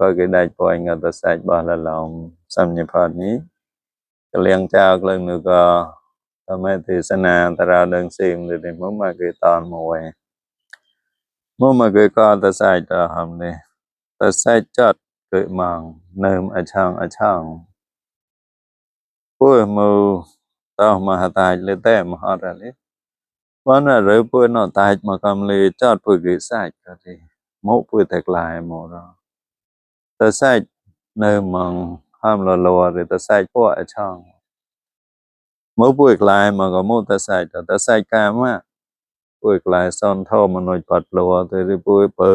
ก็คือได้ปล่อยเงาตะายบาละลองสัมยพอดนี้กเลียงเจ้ากลึงนึกก็ทำให้ถือสนาตราเดิงสิ่งหรือในมุ่งมาคือตอนมวยมุ่งมาคือก็ตะไซต่อทำเนี่ยตะไซจัดเกิดมังเนิมอช่างอช่างพูดมือต่อมาช่างពួយមើតោមហតាចលេតែមហតលេបានอตายมากำចមកកំលេចតពួយគេសាច់ក៏ទេមកពួយតែក្លាយមករ ตะไซเนื้อมังห้ามละลัวหรือตะไซพวกไอช่องมื่อป่วยกลายมันก็มุ่งตะไซแต่ตะไซกามะป่วยกลายซ่อนท่อมันหน่อยปัดลัวแต่ที่ป่วยเปอ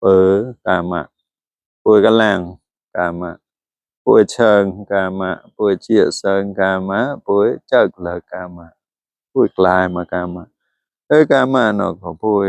เปอกามะป่วยกระแลงกามะป่วยเชิงกามะป่วยเชี่ยเชิงกามะป่วยเจิกละกามะป่วยกลายมากามะเอ้กามะเนาะก็ป่วย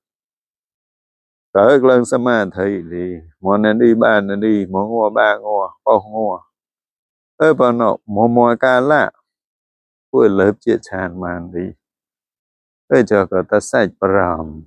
ยกี่ก็เอตะใส่ก็โอนว่าไว้เนาะ ta sai kama ê nửa con từ đi kama nó phu pai ha từ đi phu hết chân lại ha to vidya samadhi phu mo ka son mo mo mo kun mo mo samatha mo mo phu mo ha to ha ton nga vidya cỡ lần samadhi thì mo nên đi ba nên đi mo ngô ba ngô có ngô ê bà nó mo mo ca la phu lớp chia chan man đi ê cho cái ta sai pram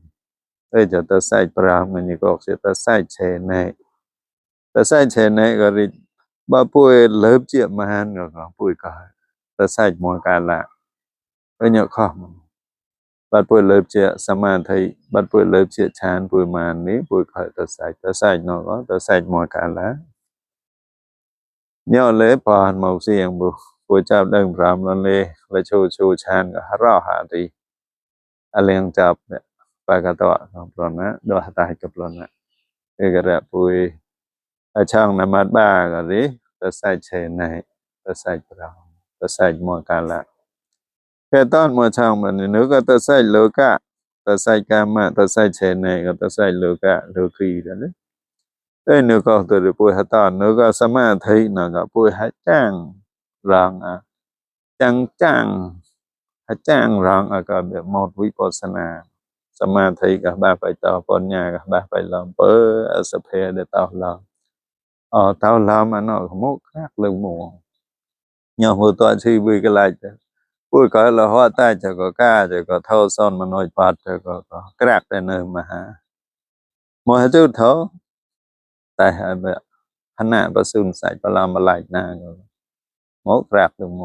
ัดปุ่ยเลิบเชียสมาธิบัดปุ่ยเลิบเชียฌานปุ่ยมานนี้ปุ่ยคอยตัดใส่ตัดใส่หนอก็ตัดใส่หมอกันละเนี่ยเลยพอนเมาเสียงบุปุ่ยจับเดิงพรามนันเลยและชูชูฌานก็ฮร่าหาดีอะไรยังจับเนี่ยปากตะวะของปลนะดวตาให้กับปลนะเอกระปุ่ยอช่างนมัดบ้าก็ดิตัดใส่เชนในตัดใส่เราตัดใส่หมอกันละ ton mo chang ma ni nu ka ta sai lo ka ta sai ka ma ta sai che này ka ta sai lo ka lo kri da ne ê nu ka to ri pui ha ta nu ka samadhi na ka pui ha chang rang a chang chang ha chang rang a ka be một vipassana สมาธิกับบ้าไปต่อปัญญากับบ้าไปลองเปออสเพูดก็ละหัวใต้จะก็กล้าจะก็เท่าซ่อนมโนยปัดจะก็กระแากได้เนินมาหามหจุดเท่าแต่แบบขณะประสุนใส่ประลามาไหลหน้าก็มกระากตัวโม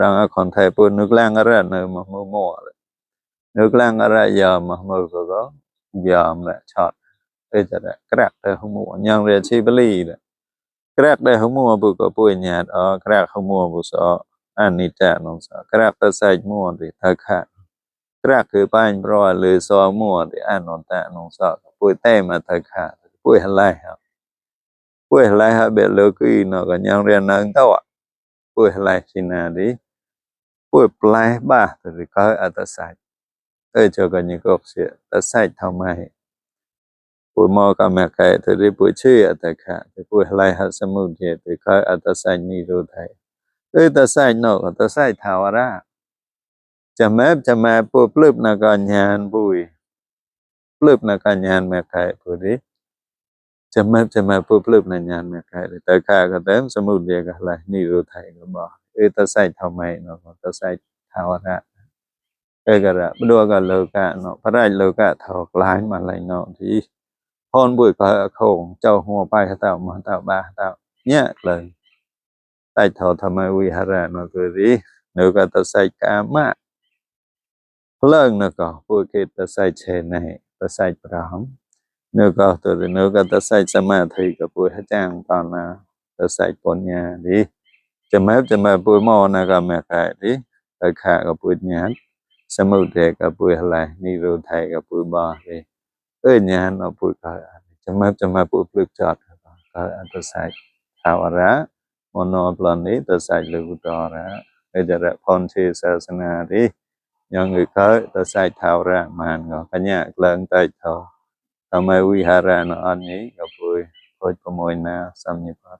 รังอคอนไทยปูนึกแรงอะไรเนินมาโมโมเลยนึกแรงอะไรยอมมาโมก็ก็ยอมแหละช็อตเอจะได้กระากแต่หมูยังเรียชีบลีเลยกรากแต่หมูบุกกับปุยหยาดอ๋อกระากหมูบุษอ bê lì đấy crack đây không mua bữa có bụi nhạt ở crack không mua bữa sợ anh đi trả nó sợ crack ta sai mua thì thật khác crack คือป้ายรอหรือซอมั่วที่อ่านนอนแต่นองสอป่วยเต้า thật khác ป่วยอะไรครับป่วยอะไรครับเบ็ดเลิกอีเนาะก็ยังเรียนนังเต้าป่วยอะไรสินาดิป่วยปลายบ้าแต่ก็อัตสัย เออตาไส้นอกตาไส้ทาวราจะแม้จะมาปูปลืบนาการยานบุยปลืบนาการยานแม่ไก่ปูดิจะแม้จะมาปูปลืบนายานแม่ไก่แต่ข้าก็เต็มสมุดเดียกันเลยนี่รู้ไทยก็บอกเออตาไส้ทำไมเนาะตาไส้ทาวระเอกระดัวกันเลกะเนาะพระราชเลกะถอกล้ายมาเลยเนาะที่พรบุยกระโคงเจ้าหัวไปเต่ามาเต่าบาเต่าเนี่ยเลย ใต้ทอธรรมวิหารนกรีนกตะไซกามะเลิงนกอผู้เกตใสเชนในตะไซปรามนกตัวนกตะไซสมาธิกับผู้ให้จ้างตอนนะตะไซปัญญาดีจะมาจะมาปุยมอนะก็แม่ไก่ดิตะขากับปุยญาณสมุทเทกับปุยอะไรนิโรธัยกับปุยบาดิเอ้ยญาณเอาปุยก็จะมาจะมาปุยปลึกจอดก็อันตรายภาวระ ច់ថាវរៈមានក៏កញ្ញាក្លែងតែថោ Tama wihara no ani kapui poj pamoy na samnyi pat